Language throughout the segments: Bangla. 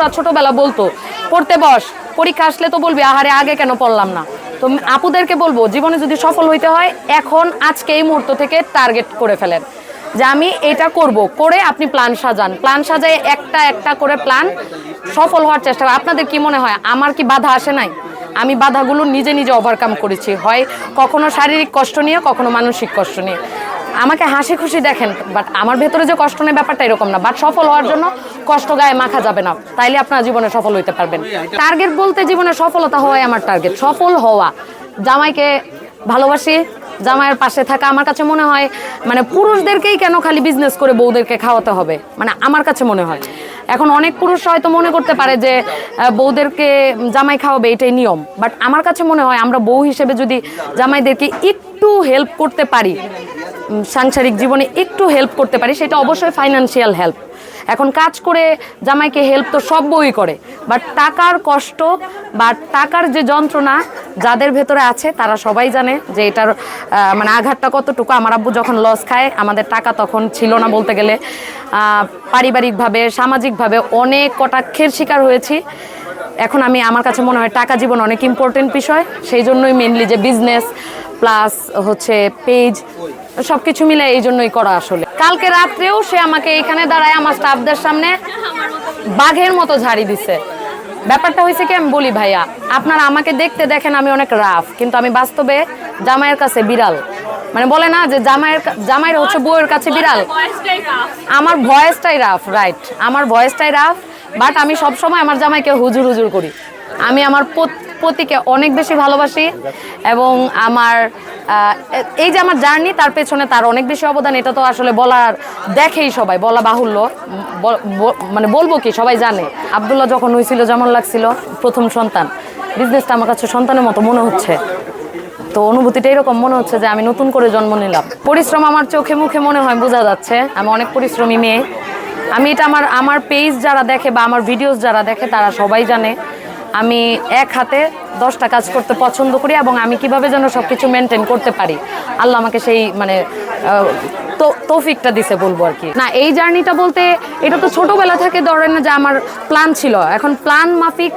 আপুরা ছোটবেলা বলতো, পড়তে বস, পরীক্ষা আসলে তো বলবি, আহারে আগে কেন পড়লাম না? তো আপুদেরকে বলব, জীবনে যদি সফল হইতে হয়, এখন, আজকে এই মুহূর্ত থেকে টার্গেট করে ফেলেন যে আমি এটা করব। করে আপনি প্ল্যান সাজান। প্ল্যান সাজায় একটা একটা করে প্ল্যান সফল হওয়ার চেষ্টা। আপনাদের কি মনে হয়, আমার কি বাধা আসে নাই? আমি বাধাগুলো নিজে নিজে ওভারকাম করেছি। হয় কখনো শারীরিক কষ্ট নিয়ে, কখনো মানসিক কষ্ট নিয়ে। আমাকে হাসি খুশি দেখেন বাট আমার ভেতরে যে কষ্ট নেই ব্যাপারটা এরকম না। বাট সফল হওয়ার জন্য কষ্ট গায়ে মাখা যাবে না। তাইলে আপনার জীবনে সফল হইতে পারবেন। টার্গেট বলতে জীবনে সফলতা হওয়াই আমার টার্গেট সফল হওয়া। জামাইকে ভালোবাসি, জামাইয়ের পাশে থাকা আমার কাছে মনে হয় মানে পুরুষদেরকেই কেন খালি বিজনেস করে বউদেরকে খাওয়াতে হবে? মানে আমার কাছে মনে হয়। এখন অনেক পুরুষ হয়তো মনে করতে পারে যে বউদেরকে জামাই খাওয়াবে, এটাই নিয়ম। বাট আমার কাছে মনে হয় আমরা বউ হিসেবে যদি জামাইদেরকে একটু হেল্প করতে পারি সাংসারিক জীবনে একটু হেল্প করতে পারি, সেটা অবশ্যই ফাইনান্সিয়াল হেল্প এখন কাজ করে জামাইকে হেল্প তো সব বই করে বাট টাকার কষ্ট বা টাকার যে যন্ত্রণা যাদের ভেতরে আছে, তারা সবাই জানে যে এটার মানে আঘাতটা কতটুকু। আমার আব্বু যখন লস খায়, আমাদের টাকা তখন ছিল না বলতে গেলে। পারিবারিকভাবে, সামাজিকভাবে অনেক কটাক্ষের শিকার হয়েছি। এখন আমি, আমার কাছে মনে হয় টাকা জীবন অনেক ইম্পর্টেন্ট বিষয়। সেই জন্যই মেনলি যে বিজনেস প্লাস হচ্ছে পেজ সব কিছু মিলে এই জন্যই করা আসলে। কালকে রাত্রেও সে আমাকে এখানে দাঁড়ায় আমার স্টাফদের সামনে, বাঘের মতো ঝাড়ি দিছে। ব্যাপারটা হয়েছে কি আমি বলি, ভাইয়া, আপনারা আমাকে দেখতে দেখেন, আমি অনেক রাফ কিন্তু আমি বাস্তবে জামাইয়ের কাছে বিড়াল। মানে বলে না যে জামাইয়ের জামাইয়ের হচ্ছে বউয়ের কাছে বিড়াল। আমার ভয়েসটাই রাফ রাইট আমার ভয়েসটাই রাফ বাট আমি সবসময় আমার জামাইকে হুজুর হুজুর করি। আমি আমার পতিকে অনেক বেশি ভালোবাসি এবং আমার এই যে আমার জার্নি তার পেছনে তার অনেক বেশি অবদান, এটা তো আসলে বলার দেখেই সবাই, বলা বাহুল্য। মানে বলব কি, সবাই জানে। আবদুল্লাহ যখন হয়েছিল যেমন লাগছিল, প্রথম সন্তান। বিজনেসটা আমার কাছে সন্তানের মতো মনে হচ্ছে। তো অনুভূতিটা এরকম মনে হচ্ছে যে আমি নতুন করে জন্ম নিলাম। পরিশ্রম আমার চোখে মুখে মনে হয় বোঝা যাচ্ছে, আমি অনেক পরিশ্রমী মেয়ে। আমি এটা আমার আমার পেজ যারা দেখে বা আমার ভিডিওস যারা দেখে, তারা সবাই জানে। আমি এক হাতে দশটা কাজ করতে পছন্দ করি এবং আমি কীভাবে যেন সব কিছু মেনটেন করতে পারি। আল্লাহ আমাকে সেই মানে তৌফিকটা দিছে বলব আর কি। না, এই জার্নিটা বলতে এটা তো ছোটোবেলা থেকে ধরেন না যে আমার প্ল্যান ছিল। এখন প্ল্যান মাফিক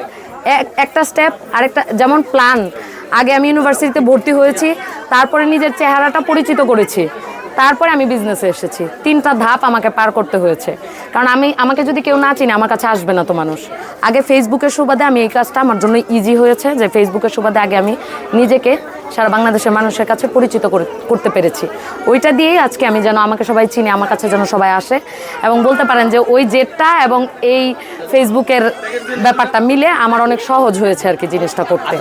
এক- একটা স্টেপ আরেকটা, যেমন প্ল্যান আগে আমি ইউনিভার্সিটিতে ভর্তি হয়েছি, তারপরে নিজের চেহারাটা পরিচিত করেছি। তারপরে আমি বিজনেসে এসেছি। তিনটা ধাপ আমাকে পার করতে হয়েছে। কারণ আমি, আমাকে যদি কেউ না চিনে, আমার কাছে আসবে না তো মানুষ। আগে ফেসবুকের সুবাদে আমি এই কাজটা আমার জন্য ইজি হয়েছে, যে ফেসবুকের সুবাদে আগে আমি নিজেকে সারা বাংলাদেশের মানুষের কাছে পরিচিত করে- করতে পেরেছি। ওইটা দিয়েই আজকে আমি যেন আমাকে সবাই চিনি, আমার কাছে যেন সবাই আসে এবং বলতে পারেন যে ওই জেটটা এবং এই ফেসবুকের ব্যাপারটা মিলে আমার অনেক সহজ হয়েছে আর কি জিনিসটা করতে।